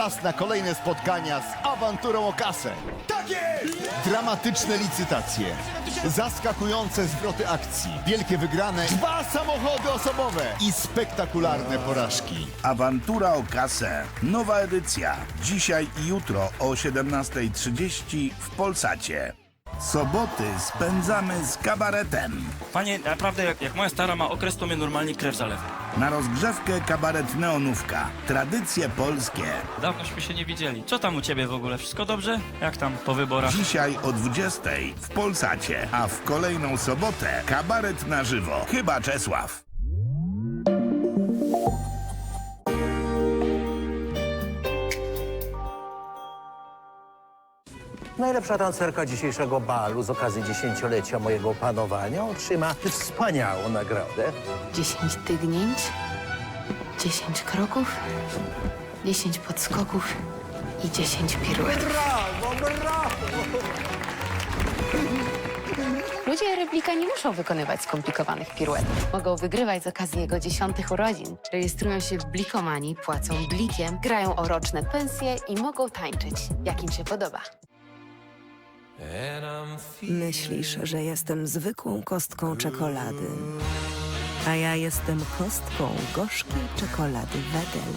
czas na kolejne spotkania z awanturą o kasę. Tak jest! Dramatyczne licytacje, zaskakujące zwroty akcji, wielkie wygrane, dwa samochody osobowe i spektakularne porażki. Awantura o kasę. Nowa edycja. Dzisiaj i jutro o 17.30 w Polsacie. Soboty spędzamy z kabaretem. Panie, naprawdę, jak, jak moja stara ma okres, to mnie normalnie krew zalewa. Na rozgrzewkę kabaret Neonówka. Tradycje polskie. Dawnośmy się nie widzieli. Co tam u ciebie w ogóle? Wszystko dobrze? Jak tam po wyborach? Dzisiaj o 20.00 w Polsacie. A w kolejną sobotę kabaret na żywo. Chyba Czesław. Najlepsza tancerka dzisiejszego balu z okazji dziesięciolecia mojego panowania otrzyma wspaniałą nagrodę. 10 tygnięć, 10 kroków, 10 podskoków i 10 piruetów. Brawo, brawo! Ludzie replika nie muszą wykonywać skomplikowanych piruetów. Mogą wygrywać z okazji jego dziesiątych urodzin. Rejestrują się w Blikomanii, płacą blikiem, grają o roczne pensje i mogą tańczyć, jak im się podoba. Myślisz, że jestem zwykłą kostką czekolady. A ja jestem kostką gorzkiej czekolady Wedel.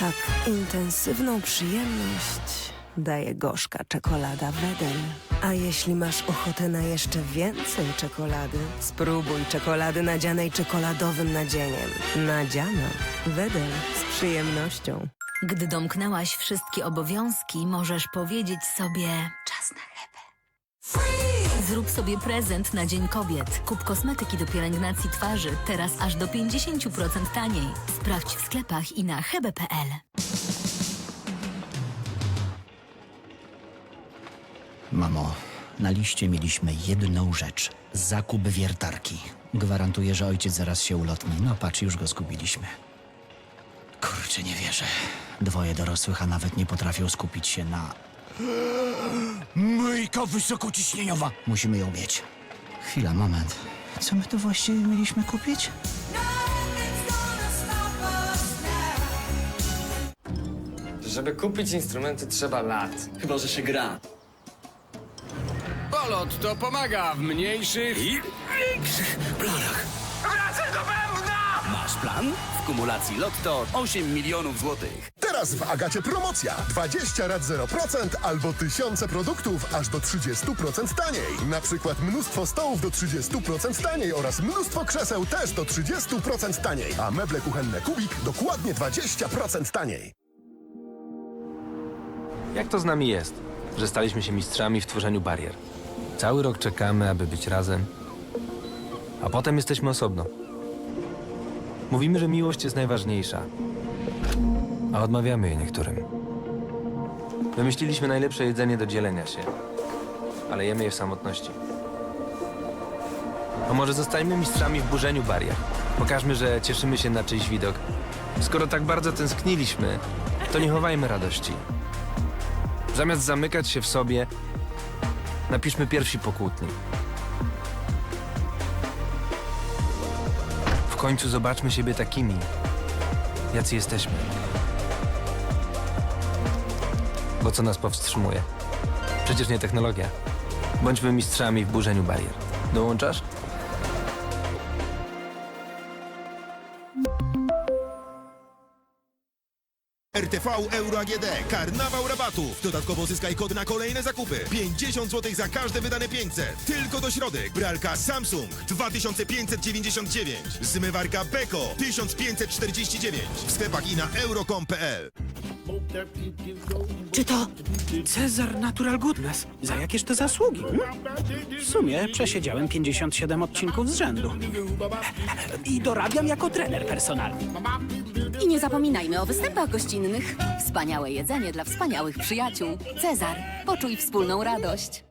Tak intensywną przyjemność daje gorzka czekolada Wedel. A jeśli masz ochotę na jeszcze więcej czekolady, spróbuj czekolady nadzianej czekoladowym nadzieniem. Nadziana Wedel z przyjemnością. Gdy domknęłaś wszystkie obowiązki, możesz powiedzieć sobie czas na hebę. Zrób sobie prezent na Dzień Kobiet. Kup kosmetyki do pielęgnacji twarzy, teraz aż do 50% taniej. Sprawdź w sklepach i na hebe.pl. Mamo, na liście mieliśmy jedną rzecz. Zakup wiertarki. Gwarantuję, że ojciec zaraz się ulotni. No patrz, już go zgubiliśmy. Kurczę, nie wierzę. Dwoje dorosłych, a nawet nie potrafią skupić się na... Myjka wysokociśnieniowa! Musimy ją mieć. Chwila, moment. Co my tu właściwie mieliśmy kupić? Żeby kupić instrumenty trzeba lat. Chyba, że się gra. Polot to pomaga w mniejszych i większych planach. Masz plan? W kumulacji Lotto 8 milionów złotych. Teraz w Agacie promocja. 20 rat 0% albo tysiące produktów aż do 30% taniej. Na przykład mnóstwo stołów do 30% taniej oraz mnóstwo krzeseł też do 30% taniej. A meble kuchenne Kubik dokładnie 20% taniej. Jak to z nami jest, że staliśmy się mistrzami w tworzeniu barier? Cały rok czekamy, aby być razem, a potem jesteśmy osobno. Mówimy, że miłość jest najważniejsza, a odmawiamy jej niektórym. Wymyśliliśmy najlepsze jedzenie do dzielenia się, ale jemy je w samotności. A może zostańmy mistrzami w burzeniu barier? Pokażmy, że cieszymy się na czyjś widok. Skoro tak bardzo tęskniliśmy, to nie chowajmy radości. Zamiast zamykać się w sobie, napiszmy pierwsi pokłótni. Końcu zobaczmy siebie takimi, jacy jesteśmy. Bo co nas powstrzymuje? Przecież nie technologia. Bądźmy mistrzami w burzeniu barier. Dołączasz? RTV Euro AGD. Karnawał rabatów. Dodatkowo zyskaj kod na kolejne zakupy. 50 zł za każde wydane 500. Tylko do środek. Bralka Samsung 2599. Zmywarka Beko 1549. W sklepach i na euro.com.pl. Czy to Cezar Natural Goodness? Za jakież to zasługi? hmm? W sumie przesiedziałem 57 odcinków z rzędu. I dorabiam jako trener personalny. I nie zapominajmy o występach gościnnych. Wspaniałe jedzenie dla wspaniałych przyjaciół. Cezar, poczuj wspólną radość.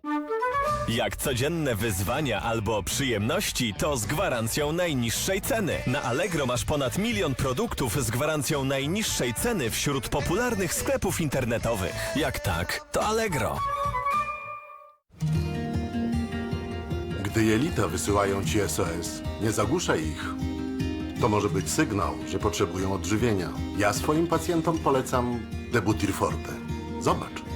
Jak codzienne wyzwania albo przyjemności, to z gwarancją najniższej ceny. Na Allegro masz ponad milion produktów z gwarancją najniższej ceny wśród popularnych sklepów internetowych. Jak tak, to Allegro. Gdy jelita wysyłają ci SOS, nie zagłuszaj ich. To może być sygnał, że potrzebują odżywienia. Ja swoim pacjentom polecam Debutir Forte. Zobacz.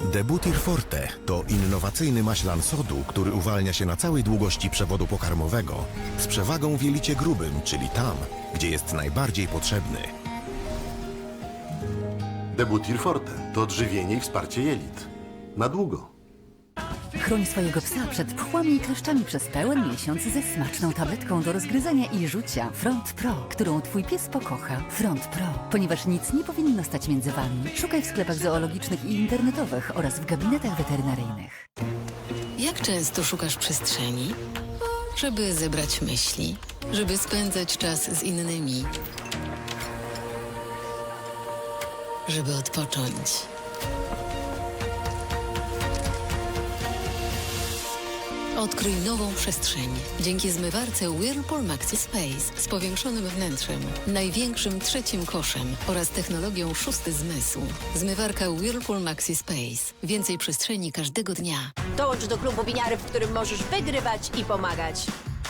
Debutir Forte to innowacyjny maślan sodu, który uwalnia się na całej długości przewodu pokarmowego z przewagą w jelicie grubym, czyli tam, gdzie jest najbardziej potrzebny. Debutir Forte to odżywienie i wsparcie jelit. Na długo. Chroń swojego psa przed pchłami i kleszczami przez pełen miesiąc ze smaczną tabletką do rozgryzania i rzucia Front Pro, którą twój pies pokocha. Front Pro, ponieważ nic nie powinno stać między wami. Szukaj w sklepach zoologicznych i internetowych oraz w gabinetach weterynaryjnych. Jak często szukasz przestrzeni, żeby zebrać myśli, żeby spędzać czas z innymi, żeby odpocząć? Odkryj nową przestrzeń dzięki zmywarce Whirlpool Maxi Space z powiększonym wnętrzem, największym trzecim koszem oraz technologią szósty zmysł. Zmywarka Whirlpool Maxi Space. Więcej przestrzeni każdego dnia. Dołącz do klubu winiary, w którym możesz wygrywać i pomagać.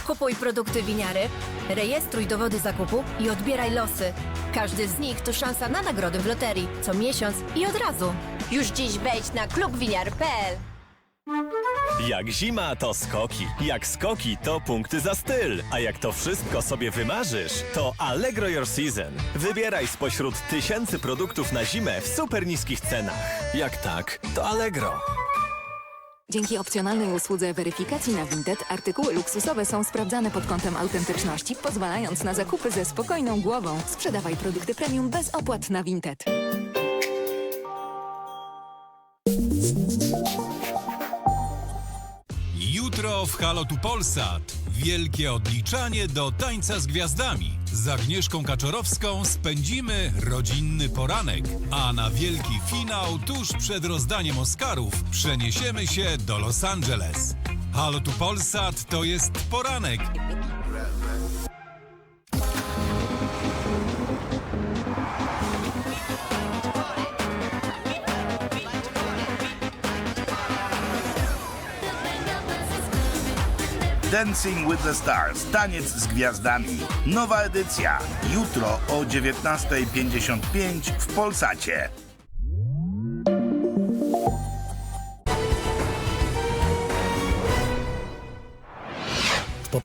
Kupuj produkty winiary, rejestruj dowody zakupu i odbieraj losy. Każdy z nich to szansa na nagrody w loterii, co miesiąc i od razu. Już dziś wejdź na klubwiniary.pl. Jak zima, to skoki. Jak skoki, to punkty za styl. A jak to wszystko sobie wymarzysz, to Allegro Your Season. Wybieraj spośród tysięcy produktów na zimę w super niskich cenach. Jak tak, to Allegro. Dzięki opcjonalnej usłudze weryfikacji na Vinted artykuły luksusowe są sprawdzane pod kątem autentyczności, pozwalając na zakupy ze spokojną głową. Sprzedawaj produkty premium bez opłat na Vinted. W Halotu Polsat. Wielkie odliczanie do tańca z gwiazdami. Z Agnieszką Kaczorowską spędzimy rodzinny poranek, a na wielki finał tuż przed rozdaniem Oscarów przeniesiemy się do Los Angeles. Halotu Polsat to jest poranek. Dancing with the Stars. Taniec z gwiazdami. Nowa edycja. Jutro o 19.55 w Polsacie.